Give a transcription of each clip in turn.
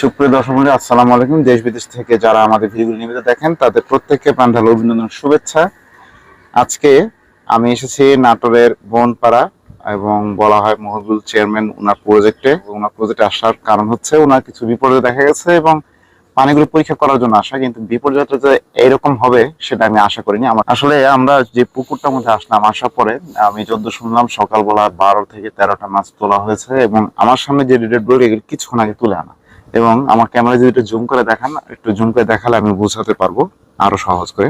সুপ্রিয় দর্শক বন্ধু আসসালামু আলাইকুম। দেশ বিদেশ থেকে যারা আমাদের ভিডিওগুলো নিয়মিত দেখেন, তাদের প্রত্যেককে প্রাণঢাল অভিনন্দন, শুভেচ্ছা। আজকে আমি এসেছি নাটোরের বনপাড়া এবং বলা হয় মহবুল চেয়ারম্যান ওনার প্রজেক্টে। ওনার প্রজেক্টে আসার কারণ হচ্ছে ওনার কিছু বিপর্যয় দেখা গেছে এবং পানিগুলো পরীক্ষা করার জন্য আসা, কিন্তু বিপর্যয়টা যে এইরকম হবে সেটা আমি আশা করিনি। আমার আসলে আমরা যে পুকুরটার মধ্যে আসলাম, আসার পরে আমি যদ্দ শুনলাম, সকালবেলা বারো থেকে তেরোটা মাছ তোলা হয়েছে এবং আমার সামনে যে রেড বল এগুলো কিছুক্ষণ আগে তুলে আনা। এবং আমার ক্যামেরা যদি একটু জুম করে দেখান, একটু জুম করে দেখালে আমি বোঝাতে পারব আরও সহজ করে।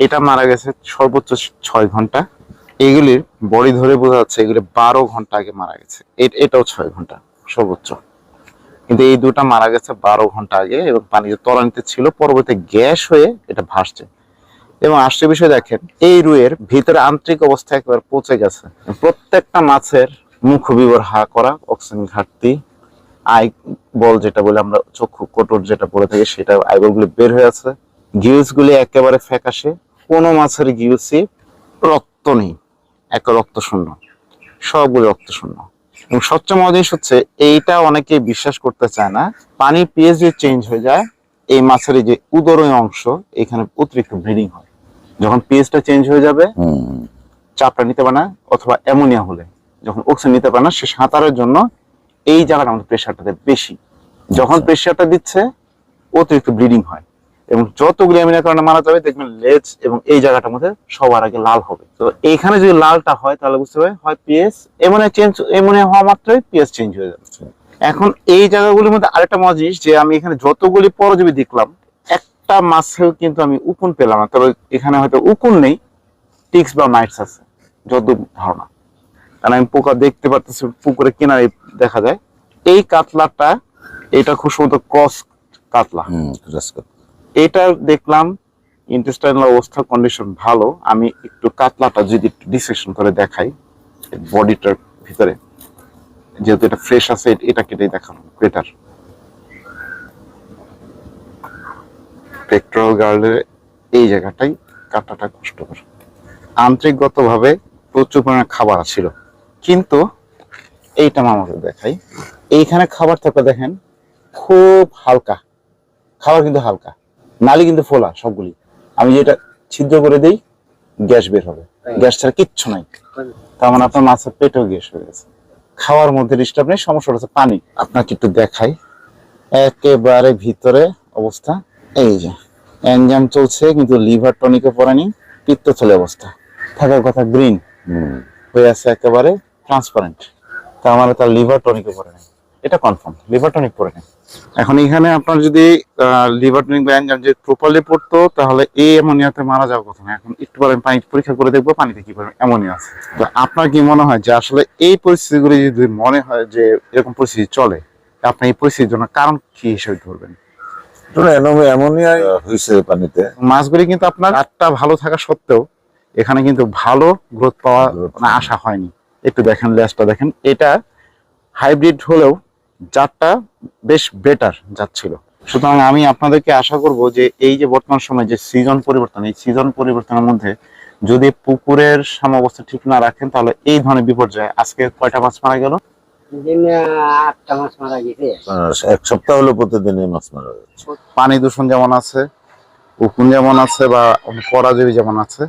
এটা মারা গেছে সর্বোচ্চ ছয় ঘণ্টা। এগুলির বডি ধরে বোঝা যাচ্ছে এগুলি বারো ঘণ্টা আগে মারা গেছে। এটাও ছয় ঘণ্টা, সর্বোচ্চ। কিন্তু এই দুটা মারা গেছে বারো ঘণ্টা আগে এবং পানি যে তলানিতে ছিল, পরবর্তী গ্যাস হয়ে এটা ভাসছে। এবং আশ্চর্য বিষয় দেখেন, এই রুয়ের ভিতরে আন্তরিক অবস্থা একবার পচে গেছে। প্রত্যেকটা মাছের মুখ বিবর হা করা অক্সিজেন ঘাটতি আই বল যেটা বলে আমরা চক্ষু কোটর যেটা বলে থাকি সেটা আইবল গুলি বের হয়ে আছে। গিউস গুলি একেবারে ফ্যাকাশে কোনো মাছের গিউসই রক্ত নেই এক রক্ত শূন্য সবগুলো রক্ত শূন্য এবং সবচেয়ে মজা জিনিস হচ্ছে এইটা অনেকে বিশ্বাস করতে চায় না পানির পিএইচ যে চেঞ্জ হয়ে যায় এই মাছের যে উদরীয় অংশ এখানে অতিরিক্ত ব্লিডিং হয়। যখন পিএইচটা চেঞ্জ হয়ে যাবে চাপটা নিতে পারে না অথবা অ্যামোনিয়া হলে। যখন অক্সিজেন নিতে পারে না সে সাঁতারের জন্য এই জায়গাটা আমাদের প্রেশারটাতে বেশি। যখন প্রেশারটা দিচ্ছে অতিরিক্ত ব্লিডিং হয়। এবং যতগুলি অ্যামিনের কারণে মারা যাবে দেখবেন লেজ এবং এই জায়গাটার মধ্যে সবার আগে লাল হবে। তো এইখানে যদি লালটা হয় তাহলে বুঝতে হবে হয় পিএস এমনে চেঞ্জ এমনে হওয়া মাত্রই পিএস চেঞ্জ হয়ে যাবে এখন এই জায়গাগুলির মধ্যে আরেকটা মজা জিনিস যে আমি এখানে যতগুলি পরজীবী দেখলাম একটা মাছেও কিন্তু আমি উকুন পেলাম না। তবে এখানে হয়তো উকুন নেই টিক্স বা মাইটস আছে যত ধারণা। কারণ আমি পোকা দেখতে পারতেছি পুকুরে কিনারে দেখা যায়। এই কাতলাটা এটা খুব সুন্দর ক্রস কাতলা। এটা দেখলাম ইন্টেস্টাইনাল অবস্থা কন্ডিশন ভালো। আমি একটু কাতলাটা যদি একটু ডিসেকশন করে দেখাই বডিটার ভিতরে। যেহেতু এটা ফ্রেশ আছে এটা কেটে দেখানো ক্রেটার পেট্রোল গার্ডের এই জায়গাটাই কাটাটা কষ্টকর। আন্তরিকগতভাবে প্রচুর পরিমাণে খাবার ছিল। কিন্তু এইটা আমাদের দেখাই। এইখানে খাবার থাকলে দেখেন খুব হালকা। খাবার কিন্তু হালকা। নালি কিন্তু ফোলা সবগুলি। আমি যেটা ছিদ্র করে দেই গ্যাস বের হবে। গ্যাস ছাড়া কিচ্ছু নাই। তার মানে আপনার মাছের পেটেও গ্যাস হয়ে গেছে। খাওয়ার মধ্যে ডিস্টার্ব নেই সমস্যা হচ্ছে পানি। আপনাকে একটু দেখাই। একেবারে ভিতরে অবস্থা। এই যে এনজাম চলছে কিন্তু লিভার টনিকে পড়েনি পিত্তথলি অবস্থা। থাকার কথা গ্রিন। হয়ে আছে একেবারে ট্রান্সপারেন্ট তার মানে তার লিভার টনিকে পড়ে নেই এটা কনফার্ম লিভার টনিক পড়ে নেই এখন এখানে আপনার যদি লিভার টনিক বা এনজাম যদি প্রপারলি পড়তো তাহলে এই অ্যামোনিয়াতে মারা যাওয়ার কথা না। এখন একটু পরে পানি পরীক্ষা করে দেখব পানিতে কি পরিমাণ অ্যামোনিয়া আছে। তো আপনার কি মনে হয় যে আসলে এই পরিস্থিতিগুলি যদি মনে হয় যে এরকম পরিস্থিতি চলে তা আপনি এই পরিস্থিতির জন্য কারণ কি হিসেবে ধরবেন? অ্যামোনিয়া হয়েছে পানিতে। মাছগুলি কিন্তু আপনার আটটা ভালো থাকা সত্ত্বেও এখানে কিন্তু ভালো গ্রোথ পাওয়া মানে আশা হয়নি। একটু দেখেন লেজটা দেখেন। এটা হাইব্রিড হলেও জাতটা বেশ বেটার জাত ছিল। সুতরাং আমি আপনাদেরকে আশা করব যে এই যে বর্তমান সময় যে সিজন পরিবর্তন এই সিজন পরিবর্তনের মধ্যে যদি পুকুরের সামাবস্থা ঠিক না রাখেন তাহলে এই ধরনের বিপর্যয় আজকে কয়টা মাছ মারা গেল? এক সপ্তাহ হলো প্রতিদিনই মাছ মারা যাচ্ছে। পানি দূষণ যেমন আছে উকুন যেমন আছে বা পরাজীবী যেমন আছে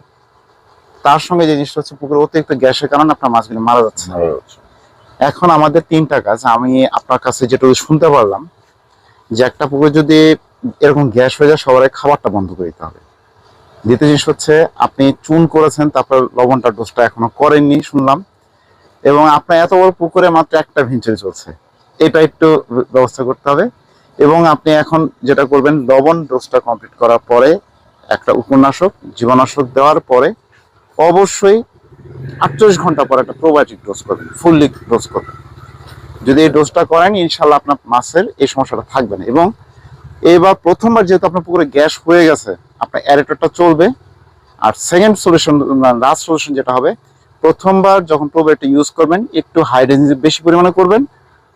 তার সঙ্গে যে জিনিসটা হচ্ছে পুকুরে অতিরিক্ত গ্যাসের কারণে আপনার মাছগুলো মারা যাচ্ছে। এখন আমাদের তিনটা কাজ আমি আপনার কাছে যেটা শুনতে পারলাম যে একটা পুকুরে যদি এরকম গ্যাস হয়ে যায় সবার খাবারটা বন্ধ করে দিতে হবে। দ্বিতীয় জিনিস হচ্ছে আপনি চুন করেছেন তারপর লবণটা ডোজটা এখনও করেননি শুনলাম। এবং আপনার এত বড় পুকুরে মাত্র একটা ভেঞ্চারি চলছে। এটা একটু ব্যবস্থা করতে হবে। এবং আপনি এখন যেটা করবেন লবণ ডোজটা কমপ্লিট করার পরে একটা উপন্যাসক জীবাণুনাশক দেওয়ার পরে অবশ্যই আটচল্লিশ ঘণ্টা পর একটা প্রোবায়োটিক ডোজ করবেন ফুললি ডোজ করবেন। যদি এই ডোজটা করেন ইনশাল্লাহ আপনার মাছের এই সমস্যাটা থাকবে না। এবং এবার প্রথমবার যেহেতু আপনার পুকুরে গ্যাস হয়ে গেছে, আপনার অ্যারেটরটা চলবে। আর সেকেন্ড সলিউশন লাস্ট সলিউশন যেটা হবে, প্রথমবার যখন প্রোবায়োটিক ইউজ করবেন, একটু হাইড্রোজেন বেশি পরিমাণে করবেন।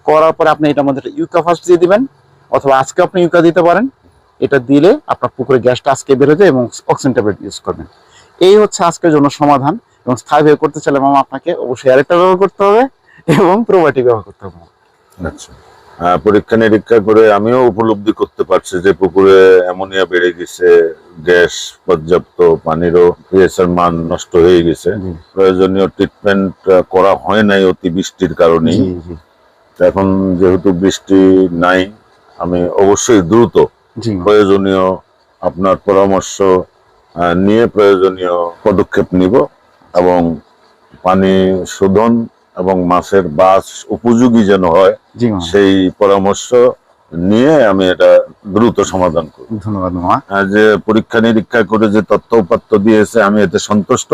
করার পরে আপনি এটার মধ্যে ইউকা ফার্স্ট দিয়ে দিবেন, অথবা আজকে আপনি ইউকা দিতে পারেন। এটা দিলে আপনার পুকুরে গ্যাসটা আজকে বেরোবে এবং অক্সিজেন ট্যাবলেট ইউজ করবেন। এই হচ্ছে আজকের জন্য সমাধান। এবং স্থায়ী স্থায়ীভাবে করতে চাইলে মামা আপনাকে অবশ্যই আরেকটা ব্যবহার করতে হবে এবং প্রোবায়োটিক ব্যবহার করতে হবে আচ্ছা। পরীক্ষা নিরীক্ষা করে আমিও উপলব্ধি করতে পারছি যে পুকুরে অ্যামোনিয়া বেড়ে গেছে গ্যাস পর্যাপ্ত পানিরও পিএস এর মান নষ্ট হয়ে গেছে। প্রয়োজনীয় ট্রিটমেন্ট করা হয় নাই অতি বৃষ্টির কারণে এখন যেহেতু বৃষ্টি নাই আমি অবশ্যই দ্রুত প্রয়োজনীয় আপনার পরামর্শ নিয়ে প্রয়োজনীয় পদক্ষেপ নিব এবং পানি শোধন এবং মাছের বাস উপযোগী যেন হয় সেই পরামর্শ নিয়ে আমি এটা দ্রুত সমাধান করব। ধন্যবাদ মামা যে পরীক্ষা নিরীক্ষা করে যে তথ্য উপাত্ত দিয়েছে আমি এতে সন্তুষ্ট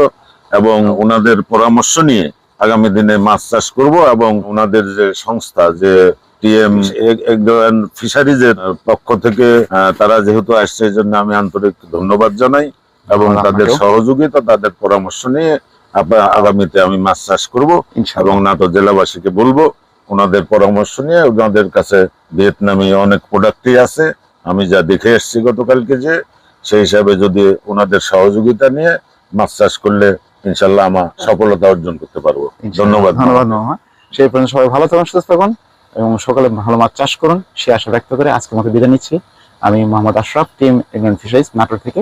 এবং ওনাদের পরামর্শ নিয়ে আগামী দিনে মাছ চাষ করব এবং ওনাদের যে সংস্থা যে টিএম ফিশারিজের পক্ষ থেকে তারা যেহেতু আসছে এই জন্য আমি আন্তরিক ধন্যবাদ জানাই। এবং তাদের সহযোগিতা তাদের পরামর্শ নিয়ে আগামীতে আমি মাছ চাষ করব এবং নাটো জেলাবাসীকে বলব ওনাদের পরামর্শ নিয়ে ওনাদের কাছে ভিয়েতনামি অনেক প্রোডাক্টই আছে। আমি যা দেখে এসেছি গতকালকে যে সেই হিসাবে যদি ওনাদের সহযোগিতা নিয়ে মাছ চাষ করলে ইনশাল্লাহ আমার সফলতা অর্জন করতে পারব। ধন্যবাদ। ধন্যবাদ সেই পর্যন্ত সবাই ভালো থাকুন সুস্থ থাকুন এবং সকালে ভালো মাছ চাষ করুন। সে আশা ব্যক্ত করে আজকে মতো বিদায় নিচ্ছি। আমি Mohammad Ashraf team England fisheries Natore থেকে।